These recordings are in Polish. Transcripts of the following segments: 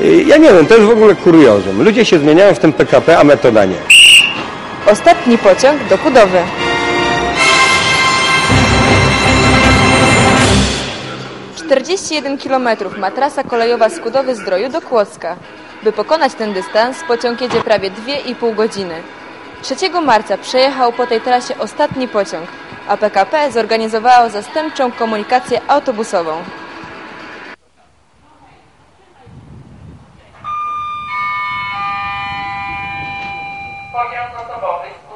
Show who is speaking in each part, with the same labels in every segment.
Speaker 1: Y, Ja nie wiem, to jest w ogóle kuriozum. Ludzie się zmieniają w tym PKP, a metoda nie.
Speaker 2: Ostatni pociąg do Kudowy. Czterdzieści jeden kilometrów ma trasa kolejowa z Kudowy Zdroju do Kłodzka. By pokonać ten dystans, pociąg jedzie prawie 2,5 godziny. 3 marca przejechał po tej trasie ostatni pociąg, a PKP zorganizowało zastępczą komunikację autobusową.
Speaker 3: Pociąg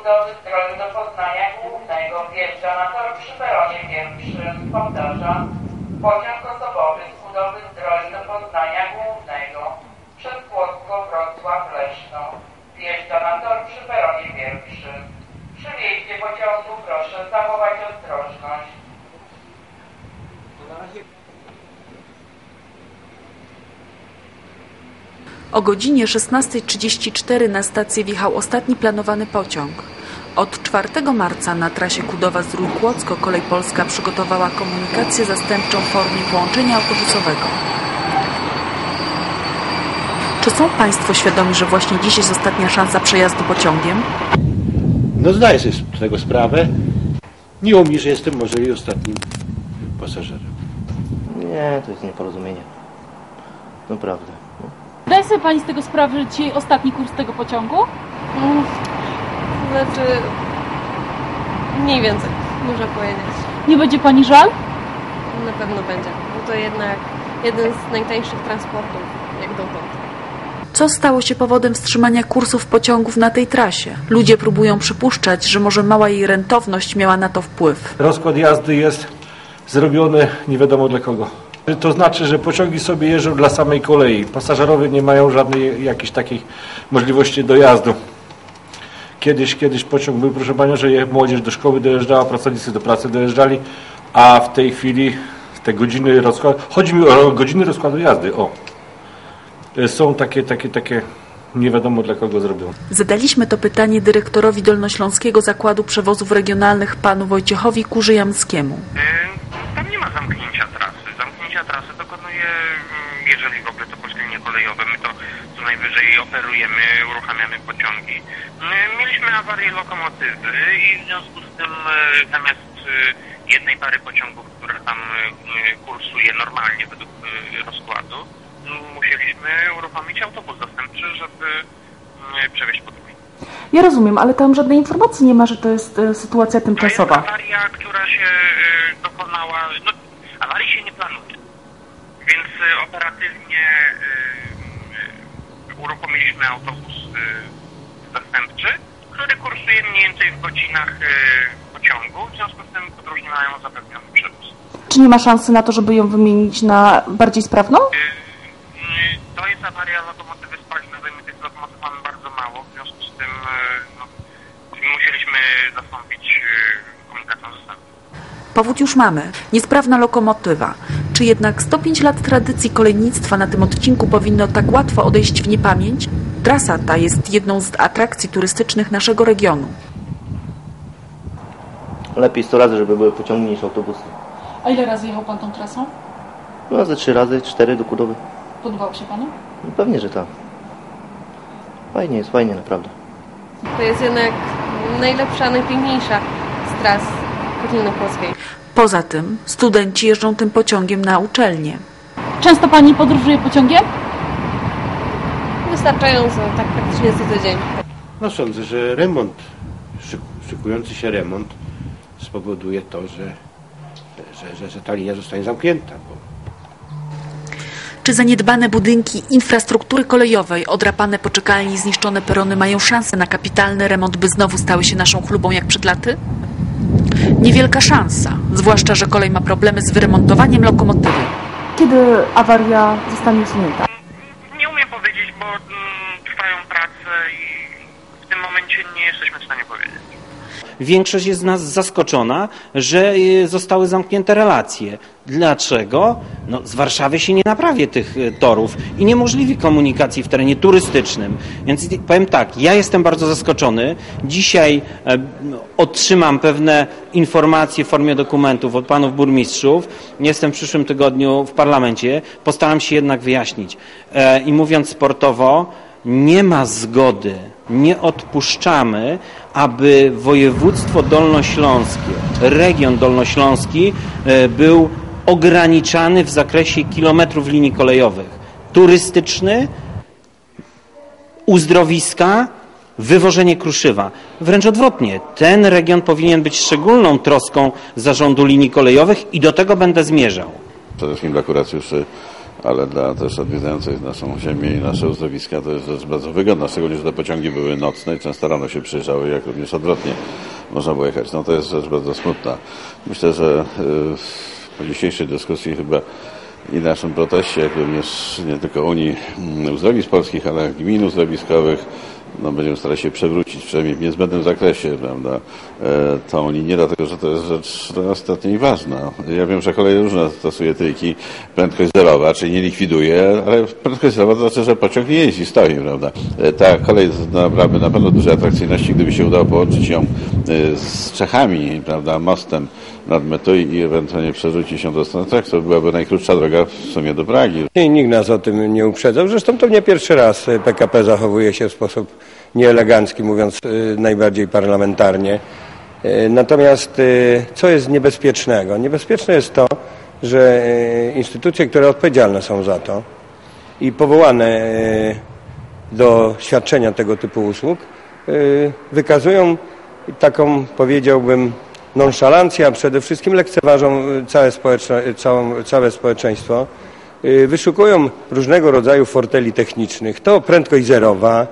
Speaker 3: budowy Zdroju do Poznania Głównego wjeżdża na tor przy peronie pierwszym. Powtarzam. Pociąg osobowy z budowy do Poznania Głównego przez Płocko, Wrocław, Leszno. Wjeżdża na tor przy peronie pierwszym. Przy wjeździe pociągu proszę zachować ostrożność.
Speaker 4: O godzinie 16.34 na stację wjechał ostatni planowany pociąg. Od 4 marca na trasie Kudowa-Zdrój Kłodzko Kolej Polska przygotowała komunikację zastępczą w formie połączenia autobusowego. Czy są Państwo świadomi, że właśnie dziś jest ostatnia szansa przejazdu pociągiem?
Speaker 5: No zdaję sobie z tego sprawę. Miło mi, że jestem może i ostatnim pasażerem.
Speaker 6: Nie, to jest nieporozumienie. Naprawdę. No.
Speaker 7: Zdaje sobie Pani z tego sprawę, że dzisiaj ostatni kurs tego pociągu?
Speaker 8: Znaczy, mniej więcej, można powiedzieć.
Speaker 7: Nie będzie Pani żal?
Speaker 8: Na pewno będzie. Bo to jednak jeden z najtańszych transportów, jak dotąd.
Speaker 4: Co stało się powodem wstrzymania kursów pociągów na tej trasie? Ludzie próbują przypuszczać, że może mała jej rentowność miała na to wpływ.
Speaker 5: Rozkład jazdy jest zrobiony nie wiadomo dla kogo. To znaczy, że pociągi sobie jeżdżą dla samej kolei. Pasażerowie nie mają żadnej jakiejś takiej możliwości dojazdu. Kiedyś, kiedyś pociąg był, proszę Panią, że młodzież do szkoły dojeżdżała, pracownicy do pracy dojeżdżali, a w tej chwili te godziny rozkładu, chodzi mi o godziny rozkładu jazdy, o. Są takie, takie, takie nie wiadomo dla kogo zrobione.
Speaker 4: Zadaliśmy to pytanie dyrektorowi Dolnośląskiego Zakładu Przewozów Regionalnych panu Wojciechowi Kurzy-Jamskiemu.
Speaker 9: Y, Tam nie ma zamknięcia trasy. Zamknięcia trasy dokonuje, mm, jeżeli w ogóle to polskie linie kolejowe, my to najwyżej operujemy, uruchamiamy pociągi. Mieliśmy awarię lokomotywy i w związku z tym y, zamiast y, jednej pary pociągów, która tam y, kursuje normalnie według rozkładu, musieliśmy uruchomić autobus zastępczy, żeby przewieźć podwójnie.
Speaker 7: Ja rozumiem, ale tam żadnej informacji nie ma, że to jest e, sytuacja
Speaker 9: To jest
Speaker 7: tymczasowa.
Speaker 9: awaria, która się dokonała. No, awarii się nie planuje. Więc operatywnie uruchomiliśmy autobus y, zastępczy, który kursuje mniej więcej w godzinach y, pociągu. W związku z tym podróżni mają zapewniony przewóz.
Speaker 7: Czy nie ma szansy na to, żeby ją wymienić na bardziej sprawną?
Speaker 9: Y, to jest awaria lokomotywy spalinowej. My tych lokomotyw mamy bardzo mało. W związku z tym no, musieliśmy zastąpić komunikacją zastępczą.
Speaker 4: Powód już mamy. Niesprawna lokomotywa. Czy jednak 105 lat tradycji kolejnictwa na tym odcinku powinno tak łatwo odejść w niepamięć? Trasa ta jest jedną z atrakcji turystycznych naszego regionu.
Speaker 6: Lepiej 100 razy, żeby były pociągi niż autobusy.
Speaker 7: A ile razy jechał Pan tą trasą?
Speaker 6: No ze 3 razy, 4 do Kudowy.
Speaker 7: Podobało się Panu?
Speaker 6: No, pewnie, że tak. Fajnie jest, fajnie naprawdę.
Speaker 8: To jest jednak najlepsza, najpiękniejsza z tras Kotliny Płockiej.
Speaker 4: Poza tym studenci jeżdżą tym pociągiem na uczelnię.
Speaker 7: Często Pani podróżuje pociągiem?
Speaker 8: Wystarczająco, tak praktycznie co tydzień.
Speaker 5: No sądzę, że remont, szyk- szykujący się remont spowoduje to, że, że, że, że ta linia zostanie zamknięta. Bo
Speaker 4: Czy zaniedbane budynki infrastruktury kolejowej, odrapane poczekalnie i zniszczone perony mają szansę na kapitalny remont, by znowu stały się naszą chlubą jak przed laty? Niewielka szansa, zwłaszcza, że kolej ma problemy z wyremontowaniem lokomotywy.
Speaker 7: Kiedy awaria zostanie usunięta?
Speaker 9: Nie umiem powiedzieć, bo mm, trwają prace i w tym momencie nie jesteśmy w stanie powiedzieć.
Speaker 10: Większość jest z nas zaskoczona, że y, zostały zamknięte relacje. Dlaczego? No, z Warszawy się nie naprawi tych y, torów i niemożliwi komunikacji w terenie turystycznym. Więc powiem tak, ja jestem bardzo zaskoczony. Dzisiaj e, otrzymam pewne informacje w formie dokumentów od panów burmistrzów. Jestem w przyszłym tygodniu w parlamencie. Postaram się jednak wyjaśnić. E, I mówiąc sportowo, nie ma zgody, nie odpuszczamy, aby województwo dolnośląskie, region dolnośląski e, był ograniczany w zakresie kilometrów linii kolejowych. Turystyczny, uzdrowiska, wywożenie kruszywa. Wręcz odwrotnie, ten region powinien być szczególną troską zarządu linii kolejowych i do tego będę zmierzał.
Speaker 11: Przede wszystkim dla kuracjuszy, ale dla też odwiedzających naszą ziemię i nasze uzdrowiska to jest rzecz bardzo wygodna, szczególnie, że te pociągi były nocne i często rano się przyjeżdżały, jak również odwrotnie można było jechać. No to jest rzecz bardzo smutna. Myślę, że y, po dzisiejszej dyskusji chyba i naszym proteście, jak również nie tylko Unii mm, Uzdrowisk Polskich, ale gmin uzdrowiskowych, no, będziemy starali się przewrócić, przynajmniej w niezbędnym zakresie, prawda, e, tą linię, dlatego że to jest rzecz ostatnia i ważna. Ja wiem, że kolej różne stosuje triki, prędkość zerowa, czyli nie likwiduje, ale prędkość zerowa to znaczy, że pociąg nie jeździ, stoi, prawda. E, Ta kolej nabrałaby na pewno dużej atrakcyjności, gdyby się udało połączyć ją e, z Czechami, prawda, mostem nad Metui i ewentualnie przerzucić się do Stanach, to byłaby najkrótsza droga w sumie do Pragi.
Speaker 1: Nikt nas o tym nie uprzedzał. Zresztą to nie pierwszy raz PKP zachowuje się w sposób nieelegancki, mówiąc y, najbardziej parlamentarnie. Y, Natomiast y, co jest niebezpiecznego? Niebezpieczne jest to, że instytucje, które odpowiedzialne są za to i powołane do świadczenia tego typu usług, wykazują taką, powiedziałbym, nonszalancję, a przede wszystkim lekceważą całe, społeczne, całe społeczeństwo. Wyszukują różnego rodzaju forteli technicznych. To prędkość zerowa,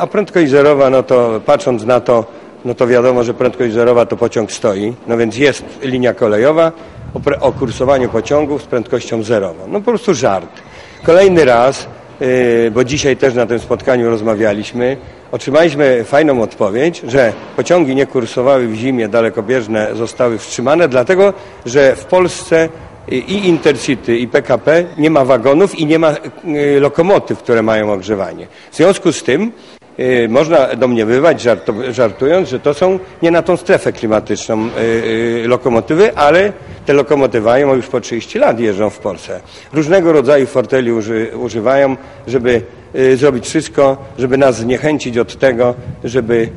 Speaker 1: a prędkość zerowa, no to patrząc na to, no to wiadomo, że prędkość zerowa to pociąg stoi. No więc jest linia kolejowa o, o kursowaniu pociągów z prędkością zerową. No po prostu żart. Kolejny raz, y, bo dzisiaj też na tym spotkaniu rozmawialiśmy, otrzymaliśmy fajną odpowiedź, że pociągi nie kursowały w zimie dalekobieżne zostały wstrzymane, dlatego że w Polsce i Intercity i PKP nie ma wagonów i nie ma y, lokomotyw, które mają ogrzewanie. W związku z tym y, można domniemywać, żartu- żartując, że to są nie na tą strefę klimatyczną y, lokomotywy, ale te lokomotywają już po 30 lat jeżdżą w Polsce. Różnego rodzaju forteli uży, używają, żeby zrobić wszystko, żeby nas zniechęcić od tego, żeby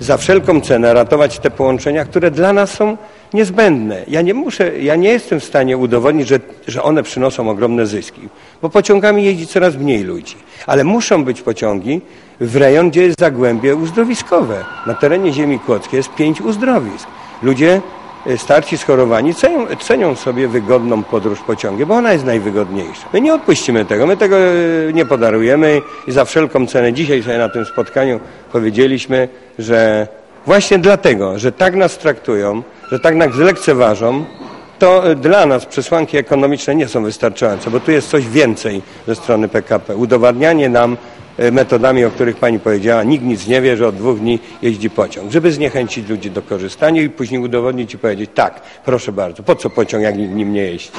Speaker 1: za wszelką cenę ratować te połączenia, które dla nas są niezbędne. Ja nie muszę, ja nie jestem w stanie udowodnić, że, że one przynoszą ogromne zyski, bo pociągami jeździ coraz mniej ludzi. Ale muszą być pociągi w rejon, gdzie jest zagłębie uzdrowiskowe. Na terenie ziemi kłodzkiej jest pięć uzdrowisk. Ludzie e, starci schorowani cenią, cenią sobie wygodną podróż pociągiem, bo ona jest najwygodniejsza. My nie odpuścimy tego, my tego e, nie podarujemy i za wszelką cenę dzisiaj sobie na tym spotkaniu powiedzieliśmy, że właśnie dlatego, że tak nas traktują, że tak nas lekceważą, to e, dla nas przesłanki ekonomiczne nie są wystarczające, bo tu jest coś więcej ze strony PKP. Udowadnianie nam e, metodami, o których pani powiedziała, nikt nic nie wie, że od dwóch dni jeździ pociąg, żeby zniechęcić ludzi do korzystania i później udowodnić i powiedzieć, tak, proszę bardzo, po co pociąg, jak nikt nim nie jeździ?